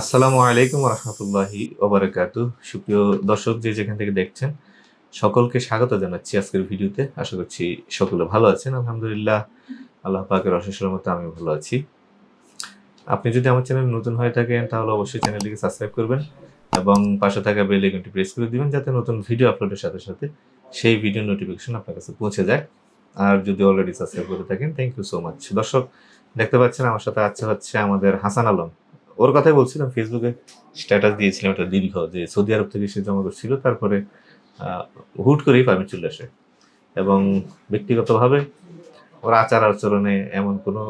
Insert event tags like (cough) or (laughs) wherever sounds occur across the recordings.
আসসালামু আলাইকুম রহমতুল্লাহি ওবরাকাতু সুপ্রিয় দর্শক যে যেখান থেকে দেখছেন, সকলকে স্বাগত জানাচ্ছি আজকের ভিডিওতে। আশা করছি সকলে ভালো আছেন, আলহামদুলিল্লাহ। আল্লাহ পাকের অশেষ মতো আমি ভালো আছি। আপনি যদি আমার চ্যানেল নতুন হয়ে থাকেন, তাহলে অবশ্যই চ্যানেলটিকে সাবস্ক্রাইব করবেন এবং পাশে থাকা বেল আইকনটি প্রেস করে দিবেন যাতে নতুন ভিডিও আপলোডের সাথে সাথে সেই ভিডিও নোটিফিকেশন আপনার কাছে পৌঁছে যায়। আর যদি অলরেডি সাবস্ক্রাইব করে থাকেন থ্যাংক ইউ সো মাচ দর্শক, দেখতে পাচ্ছেন আমার সাথে আছে হচ্ছে আমাদের হাসান আলম। ওর কথাই বলছিলাম ফেসবুকে স্ট্যাটাস দিয়েছিলাম একটা দীর্ঘ যে সৌদি আরব থেকে সে জমা করছিল, তারপরে হুট করেই পারমিট চলে আসে। এবং ব্যক্তিগতভাবে ওর আচার আচরণে এমন কোনো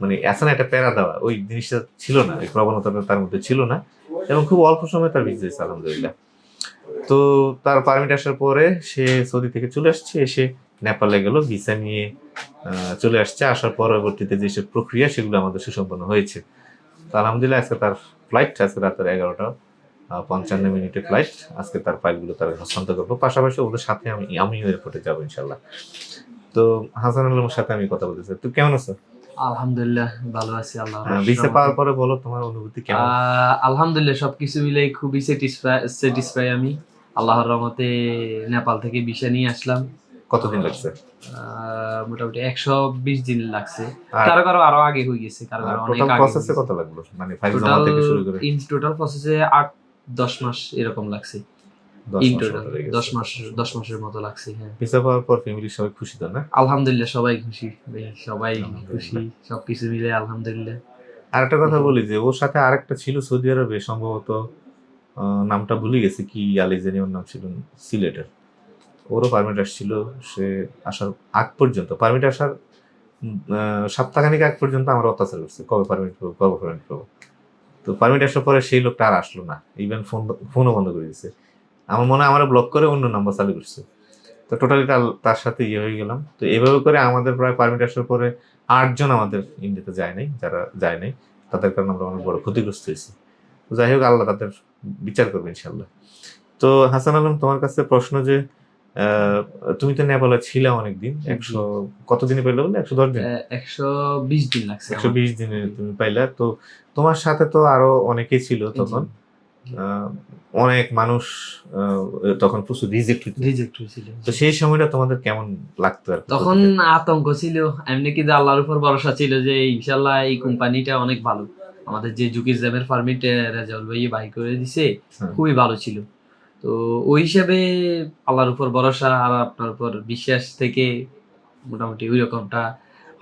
মানে আছে না একটা প্যারা দেওয়া, ওই জিনিসটা ছিল না, ওই প্রবণতাটা তার মধ্যে ছিল না, এবং খুব অল্প সময় তার হয়েছে আলহামদুলিল্লাহ। তো তার পারমিট আসার পরে সে সৌদি থেকে চলে আসছে, এসে নেপালে গেল, ভিসা নিয়ে চলে আসছে। আসার পরবর্তীতে যেসব প্রক্রিয়া, সেগুলো আমাদের সুসম্পন্ন হয়েছে। তো আলহামদুলিল্লাহ আজকে তার ফ্লাইট আজকে রাতের এগারোটা পঞ্চান্ন মিনিটের ফ্লাইট আজকে তার ফাইলগুলো তার হস্তান্তর করব। পাশাপাশি ওদের সাথে আমি আমিও এয়ারপোর্টে যাব ইনশাল্লাহ তো হাসান আলমের সাথে আমি কথা বলতে চাই তুই কেমন আছো? আলহামদুলিল্লাহ ভালো আছি আল্লাহ ভিসা পাওয়ার পরে বলো তোমার অনুভূতি কেমন? আলহামদুলিল্লাহ সবকিছু মিলে খুবই স্যাটিসফাই আমি। আল্লাহর রহমতে নেপাল থেকে ভিসা নিয়ে আসলাম। কতদিন লাগছে? মোটামুটি একশো বিশ দিন লাগছে। কারও কারও আরও আগে হয়ে গেছে কারও কারও অনেক আগে প্রসেসে কত লাগল? মানে ফাইল জমা থেকে শুরু করে। ইন টোটাল প্রসেসে আট দশ মাস এরকম লাগছে। মাসের মতো লাগছে হ্যাঁ। ভিসা পাওয়ার পর ফ্যামিলির সবাই খুশি তো না? আলহামদুলিল্লাহ সবাই খুশি। সবাই খুশি সবকিছু মিলে আলহামদুলিল্লাহ। আর একটা কথা বলি যে ওর সাথে আরেকটা ছিল সৌদি আরবে সম্ভবত নামটা ভুলে গেছে কি আলিজানি ওর নাম ছিল সিলেটের। ওরও পারমিট আসছিল, সে আসার আগ পর্যন্ত পারমিট আসার সপ্তাহখানিক আগ পর্যন্ত আমরা অত্যাচার করছি, কবে পারমিট পাবো কবে পারমিট পাবো তো পারমিট আসার পরে সেই লোকটা আর আসলো না ইভেন ফোন ফোনও বন্ধ করে দিয়েছে আমার মনে হয় আমার ব্লক করে অন্য নাম্বার চালু করছে। তো টোটালি তার সাথে ইয়ে হয়ে গেলাম। তো এভাবে করে আমাদের প্রায় পারমিট আসার পরে আটজন আমাদের ইন্ডিয়াতে যায় নাই, যারা যায় নাই, তাদের কারণে আমরা অনেক বড় ক্ষতিগ্রস্ত হয়েছি। যাই হোক, আল্লাহ তাদের বিচার করবে ইনশাল্লাহ তো হাসান আলম, তোমার কাছে প্রশ্ন যে তুমি তো নেপালে ছিলা অনেকদিন একশো কতদিনে পেলে বলে একশো দশ দিন? একশো বিশ দিন লাগছে একশো বিশ দিনে তুমি পাইলা। তো তোমার সাথে তো আরও অনেকেই ছিল তখন। অনেক মানুষ তখন প্রচুর রিজেক্ট হইতো। রিজেক্ট হয়েছিল। তো সেই সময়টা তোমাদের কেমন লাগতো আর তখন আতঙ্ক ছিল। এমনি কিন্তু আল্লাহর উপর ভরসা ছিল যে ইনশাল্লাহ এই কোম্পানিটা অনেক ভালো। আমাদের যে জুকির জ্যামের পারমিট রেজাল্ট ভাই বাই করে দিছে খুবই ভালো ছিল। তো ওই হিসাবে আল্লাহর উপর ভরসা আর আপনার উপর বিশ্বাস থেকে মোটামুটি ওই রকমটা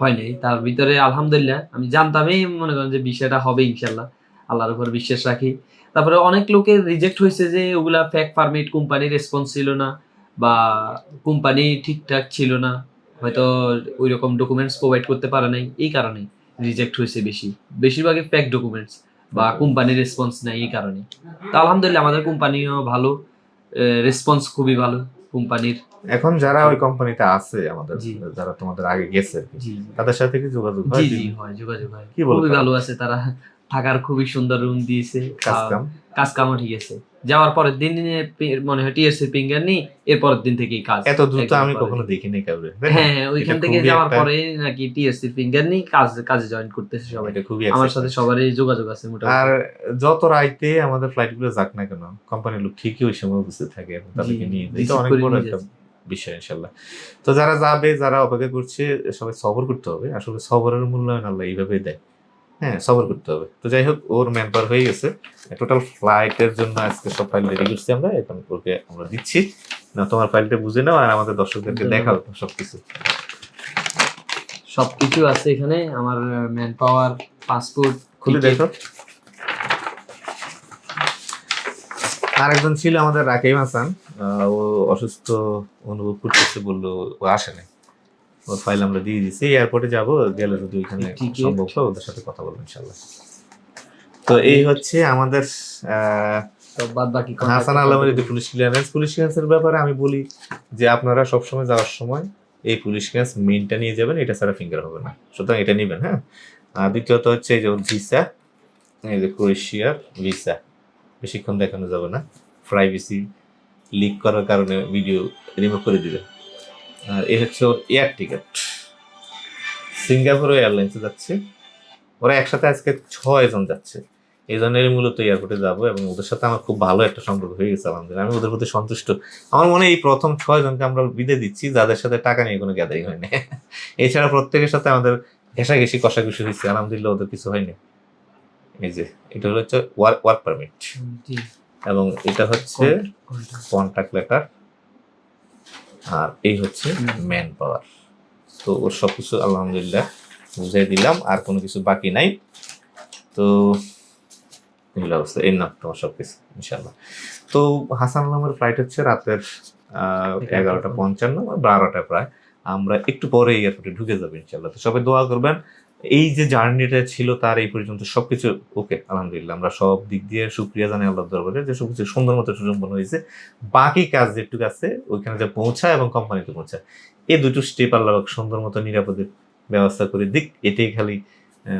হয় নাই তার ভিতরে আলহামদুলিল্লাহ, আমি জানতামই মনে করেন যে বিষয়টা হবে ইনশাল্লাহ আল্লাহর উপর বিশ্বাস রাখি। তারপরে অনেক লোকের রিজেক্ট হয়েছে যে ওগুলা ফ্যাক পারমিট কোম্পানির রেসপন্স ছিল না বা কোম্পানি ঠিকঠাক ছিল না, হয়তো ওই রকম ডকুমেন্টস প্রোভাইড করতে পারে নাই, এই কারণে রিজেক্ট হয়েছে বেশি। বেশিরভাগই ফ্যাক ডকুমেন্টস বা কোম্পানির রেসপন্স নাই এই কারণে। তো আলহামদুলিল্লাহ আমাদের কোম্পানিও ভালো রেসপন্স খুবই ভালো কোম্পানির এখন যারা ওই কোম্পানিতে আছে আমাদের যারা তোমাদের আগে গেছে তাদের সাথে কি যোগাযোগ হয় জি জি হয় যোগাযোগ হয়। কি বলব খুবই ভালো আছে তারা। থাকার খুবই সুন্দর রুম দিয়েছে। কাজ কাম কাজ কামও ঠিক আছে। যাওয়ার পরের দিন মনে হয় টিএসসি ফিঙ্গার নি এর পরের দিন থেকেই কাজ এত দ্রুত আমি কখনো দেখিনি কাউরে হ্যাঁ ওইখান থেকে যাওয়ার পরে নাকি টিএসসি ফিঙ্গার নি কাজ কাজে জয়েন করতেছে সবাই। খুবই আমার সাথে সবারই যোগাযোগ আছে আর যত রাইতে আমাদের ফ্লাইটগুলো যাক না কেন কোম্পানির লোক ঠিকই ওই সময় উপস্থিত থাকে এবং তাদেরকে নিয়ে যায়। এটা অনেক বড় একটা বিষয় ইনশাল্লাহ তো যারা যাবে যারা অপেক্ষা করছে সবাই সবর করতে হবে। আসলে সবরের মূল্যায়ন আল্লাহ এইভাবেই দেয়। হ্যাঁ সবর করতে হবে। তো যাই হোক ওর ম্যান হয়ে গেছে। টোটাল ফ্লাইটের জন্য আজকে সব ফাইল রেডি করছি আমরা। এখন ওকে আমরা দিচ্ছি। না তোমার ফাইলটা বুঝে নাও আর আমাদের দর্শকদেরকে। দেখাও সবকিছু। সবকিছু আছে এখানে। আমার ম্যান পাওয়ার পাসপোর্ট খুলে দেখো। আরেকজন ছিল আমাদের রাকিব হাসান। ও অসুস্থ অনুভব করতেছে বলল ও আসে নাই। ওর ফাইল আমরা দিয়ে দিচ্ছি এয়ারপোর্টে যাব গেলে যদি ওইখানে. সম্ভব হয় ওদের সাথে কথা বলব ইনশাল্লাহ তো এই হচ্ছে আমাদের হাসান আলমের যে পুলিশ ক্লিয়ারেন্স পুলিশ ক্লিয়ারেন্সের ব্যাপারে আমি বলি যে আপনারা সবসময় যাওয়ার সময় এই পুলিশ ক্লিয়ারেন্স মেনটা নিয়ে যাবেন এটা ছাড়া ফিঙ্গার হবে না। সুতরাং এটা নেবেন হ্যাঁ? আর দ্বিতীয়ত হচ্ছে এই যে ভিসা এই যে ক্রোয়েশিয়ার ভিসা বেশিক্ষণ দেখানো যাবে না। প্রাইভেসি লিক করার কারণে ভিডিও রিমুভ করে দিবে আর এই হচ্ছে ওর এয়ার টিকিট। সিঙ্গাপুর এয়ারলাইন্সে যাচ্ছে। ওরা একসাথে আজকে ছয় জন যাচ্ছে। এই জন্যই মূলত এয়ারপোর্টে যাব এবং ওদের সাথে আমার খুব ভালো একটা সম্পর্ক হয়ে গেছে আলহামদুলিল্লাহ। আমি ওদের প্রতি সন্তুষ্ট। আমার মনে হয় এই প্রথম ছয় জনকে আমরা বিদে দিচ্ছি যাদের সাথে টাকা নিয়ে কোনো গ্যাদারিং হয়নি (laughs) এছাড়া প্রত্যেকের সাথে আমাদের ঘেঁষাঘেঁষি কষাঘষি হয়েছে। আলহামদুলিল্লাহ ওদের কিছু হয়নি। এই যে এটা হলো হচ্ছে ওয়ার্ক ওয়ার্ক পারমিট। এবং এটা হচ্ছে কোনটা? কন্ট্যাক্ট লেটার আর এই হচ্ছে ম্যান পাওয়ার তো ওর সব কিছু আলহামদুলিল্লাহ বুঝাই দিলাম আর কোনো কিছু বাকি নাই। তো এই অবস্থা এর নাম তোমার সব কিছু ইনশাল্লাহ তো হাসান আলমের ফ্লাইট হচ্ছে রাতের এগারোটা। পঞ্চান্ন বারোটা প্রায়। আমরা একটু পরে এয়ারপোর্টে ঢুকে যাব ইনশাল্লাহ তো সবাই দোয়া করবেন এই যে জার্নিটা ছিল তার এই পর্যন্ত সবকিছু ওকে আলহামদুলিল্লাহ। আমরা সব দিক দিয়ে সুপ্রিয়া জানাই আল্লাহ দরবারে যে সবকিছু সুন্দর মতো সুসম্পন্ন হয়েছে। বাকি কাজ যেটুকু আছে ওইখানে যে পৌঁছায় এবং কোম্পানিতে পৌঁছায়। এই দুটো স্টেপ আল্লাহ সুন্দর মতো নিরাপদে ব্যবস্থা করে দিক। এটাই খালি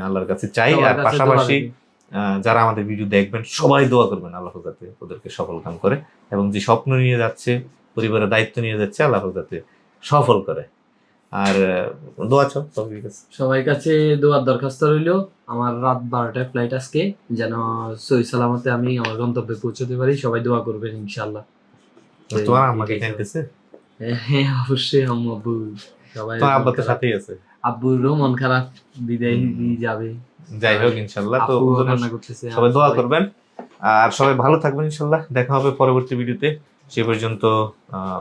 আল্লাহর কাছে চাই। আর পাশাপাশি আহ, যারা আমাদের ভিডিও দেখবেন সবাই দোয়া করবেন আল্লাহ যাতে ওদেরকে সফল কাম করে এবং যে স্বপ্ন নিয়ে যাচ্ছে পরিবারের দায়িত্ব নিয়ে যাচ্ছে আল্লাহ যাতে সফল করে। আর দোয়া চাও সবাই কাছে দোয়ার দরখাস্ত রইল আমার রাত বারোটায় ফ্লাইট আজকে যেন সই সালামতে আমি আমার গন্তব্যে পৌঁছতে পারি সবাই দোয়া করবেন ইনশাল্লাহ তোমার আমাকে এটাই হ্যাঁ অবশ্যই আম্মু আব্বু সবাই আব্বা তো। সাথেই আছে। আব্বুরও মন খারাপ বিদায় দিয়ে যাবে। যাই হোক ইনশাল্লাহ তো সবাই দোয়া করবেন। আর সবাই ভালো থাকবেন ইনশাল্লাহ দেখা হবে পরবর্তী ভিডিওতে সে পর্যন্ত আহ,